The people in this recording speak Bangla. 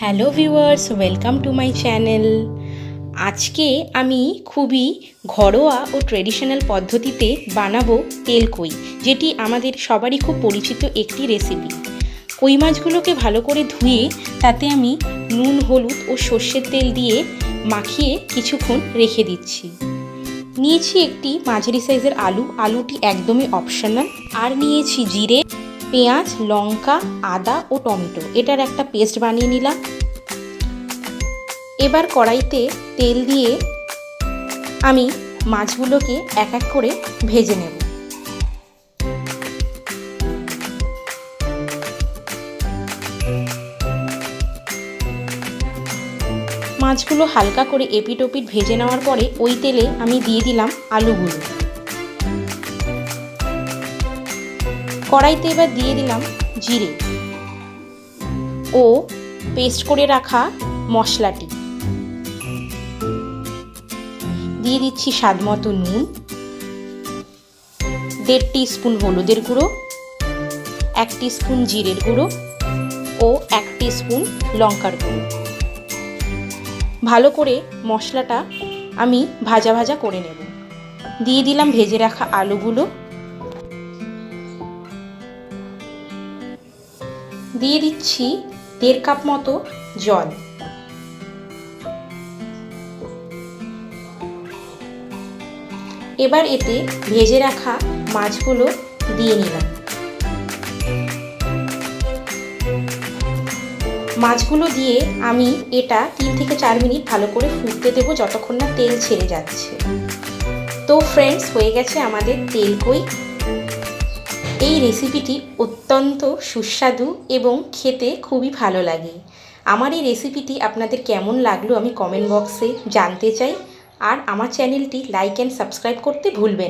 Hello viewers, welcome to my channel. আজকে আমি খুবই ঘরোয়া ও ট্রেডিশনাল পদ্ধতিতে বানাবো তেল কই যেটি আমাদের সবারই খুব পরিচিত একটি রেসিপি। কই মাছগুলোকে ভালো করে ধুয়ে তাতে আমি নুন, হলুদ ও সর্ষের তেল দিয়ে মাখিয়ে কিছুক্ষণ রেখে দিচ্ছি। নিয়েছি একটি মাঝারি সাইজের আলু। আলুটি একদমই অপশনাল আর নিয়েছি জিরে। পেঁয়াজ, লঙ্কা, আদা ও টমেটো। এটার একটা পেস্ট বানিয়ে নিলাম। এবার কড়াইতে তেল দিয়ে আমি মাছগুলোকে এক এক করে ভেজে নেব। মাছগুলো হালকা করে এপিট ওপিট ভেজে নেওয়ার পরে ওই তেলে আমি দিয়ে দিলাম আলুগুলো। কড়াইতে এবার দিয়ে দিলাম জিরে। ও পেস্ট করে রাখা মশলাটি। দিয়ে দিচ্ছি স্বাদ মতো নুন, দেড় স্পুন হলুদের গুঁড়ো, এক স্পুন জিরের গুঁড়ো ও এক স্পুন লঙ্কার গুঁড়ো। ভালো করে মশলাটা আমি ভাজা ভাজা করে নেব। দিয়ে দিলাম ভেজে রাখা আলুগুলো। দিয়ে দিচ্ছি দেড় কাপ মতো জল। এবার এতে ভেজে রাখা মাছগুলো দিয়ে নিলাম। মাছগুলো দিয়ে আমি এটা তিন থেকে চার মিনিট ভালো করে ফুটতে দেবো যতক্ষণ না তেল ছেড়ে যাচ্ছে। তো ফ্রেন্ডস হয়ে গেছে আমাদের তেল কই। এই রেসিপিটি অত্যন্ত সুস্বাদু এবং খেতে খুবই ভালো লাগে। আমার এই রেসিপিটি আপনাদের কেমন লাগল আমি কমেন্ট বক্সে জানতে চাই। আর আমার চ্যানেলটি লাইক অ্যান্ড সাবস্ক্রাইব করতে ভুলবেন